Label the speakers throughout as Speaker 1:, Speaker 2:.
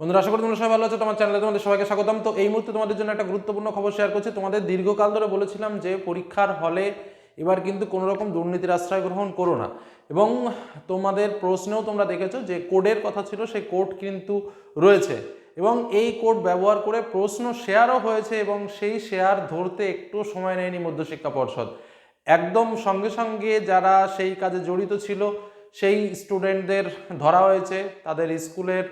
Speaker 1: বন্ধুরা, আশা করি তোমরা সবাই ভালো আছো। তোমার চ্যানেলে তোমাদের সবাইকে স্বাগতম। তো এই মুহূর্তে তোমাদের জন্য একটা গুরুত্বপূর্ণ খবর শেয়ার করছি। তোমাদের দীর্ঘকাল ধরে বলেছিলাম যে পরীক্ষার হলে এবার কিন্তু কোনো রকম দুর্নীতির আশ্রয় গ্রহণ করো না। এবং তোমাদের প্রশ্নেও তোমরা দেখেছ যে কোডের কথা ছিল, সেই কোড কিন্তু রয়েছে। এবং এই কোড ব্যবহার করে প্রশ্ন শেয়ারও হয়েছে এবং সেই শেয়ার ধরতে একটু সময় নেয়নি মধ্যশিক্ষা পর্ষদ। একদম সঙ্গে সঙ্গে যারা সেই কাজে জড়িত ছিল, সেই স্টুডেন্টদের ধরা হয়েছে। তাদের স্কুলের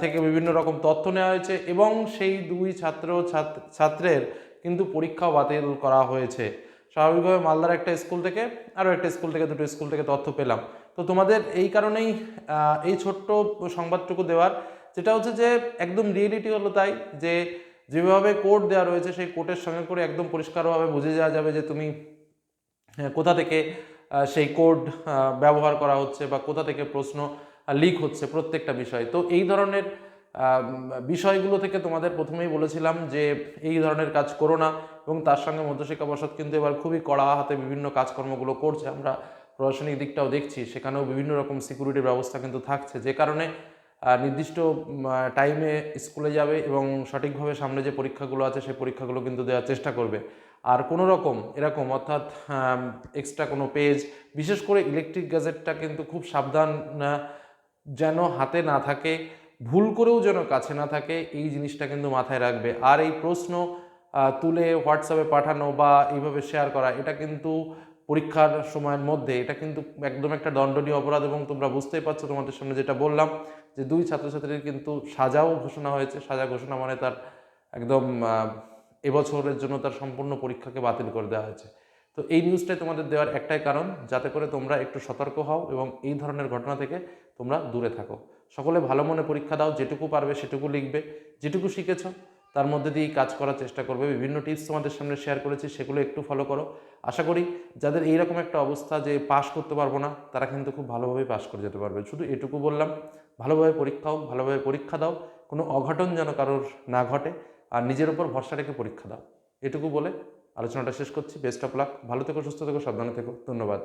Speaker 1: থেকে বিভিন্ন রকম তথ্য নেওয়া হয়েছে এবং সেই দুই ছাত্র ছাত- ছাত্রের কিন্তু পরীক্ষা বাতিল করা হয়েছে। স্বাভাবিকভাবে মালদার একটা স্কুল থেকে আরও একটা স্কুল থেকে, দুটো স্কুল থেকে তথ্য পেলাম। তো তোমাদের এই কারণেই এই ছোট্ট সংবাদটুকু দেওয়ার, যেটা হচ্ছে যে একদম রিয়েলিটি হলো তাই যে যেভাবে কোড দেওয়া রয়েছে, সেই কোডের সঙ্গে করে একদম পরিষ্কারভাবে বুঝে যাওয়া যাবে যে তুমি কোথা থেকে সেই কোড ব্যবহার করা হচ্ছে বা কোথা থেকে প্রশ্ন লিক হচ্ছে প্রত্যেকটা বিষয়। তো এই ধরনের বিষয়গুলো থেকে তোমাদের প্রথমেই বলেছিলাম যে এই ধরনের কাজ করো না এবং তার সঙ্গে মধ্যশিক্ষা পর্ষদ কিন্তু এবার খুবই কড়া হাতে বিভিন্ন কাজকর্মগুলো করছে। আমরা প্রশাসনিক দিকটাও দেখছি, সেখানেও বিভিন্ন রকম সিকিউরিটির ব্যবস্থা কিন্তু থাকছে। যে কারণে নির্দিষ্ট টাইমে স্কুলে যাবে এবং সঠিকভাবে সামনে যে পরীক্ষাগুলো আছে, সেই পরীক্ষাগুলো কিন্তু দেওয়ার চেষ্টা করবে। আর কোনো রকম, এরকম অর্থাৎ এক্সট্রা কোনো পেজ বিশেষ করে ইলেকট্রিক গ্যাজেটটা কিন্তু খুব সাবধান যেন হাতে না থাকে, ভুল করেও যেন কাছে না থাকে, এই জিনিসটা কিন্তু মাথায় রাখবে। আর এই প্রশ্ন তুলে হোয়াটসঅ্যাপে পাঠানো বা এইভাবে শেয়ার করা, এটা কিন্তু পরীক্ষার সময়ের মধ্যে, এটা কিন্তু একদম একটা দণ্ডনীয় অপরাধ এবং তোমরা বুঝতেই পারছ তোমাদের সামনে যেটা বললাম, যে দুই ছাত্রছাত্রীর কিন্তু সাজাও ঘোষণা হয়েছে। সাজা ঘোষণা মানে তার একদম এবছরের জন্য তার সম্পূর্ণ পরীক্ষাকে বাতিল করে দেওয়া হয়েছে। তো এই নিউজটাই তোমাদের দেওয়ার একটাই কারণ, যাতে করে তোমরা একটু সতর্ক হও এবং এই ধরনের ঘটনা থেকে তোমরা দূরে থাকো। সকলে ভালো মনে পরীক্ষা দাও, যেটুকু পারবে সেটুকু লিখবে, যেটুকু শিখেছো, তার মধ্যে দিয়েই কাজ করার চেষ্টা করবে। বিভিন্ন টিপস তোমাদের সামনে শেয়ার করেছি, সেগুলো একটু ফলো করো। আশা করি যাদের এইরকম একটা অবস্থা যে পাশ করতে পারব না, তারা কিন্তু খুব ভালোভাবে পাশ করে যেতে পারবে। শুধু এটুকু বললাম, ভালোভাবে পরীক্ষা হোক, ভালোভাবে পরীক্ষা দাও, কোনো অঘটন যেন কারোর না ঘটে, আর নিজের উপর ভরসা রেখে পরীক্ষা দাও। এটুকু বলে আলোচনাটা শেষ করছি। বেস্ট অফ লাক ভালো থেকো সুস্থ থেকো সাবধানে থেকো। ধন্যবাদ।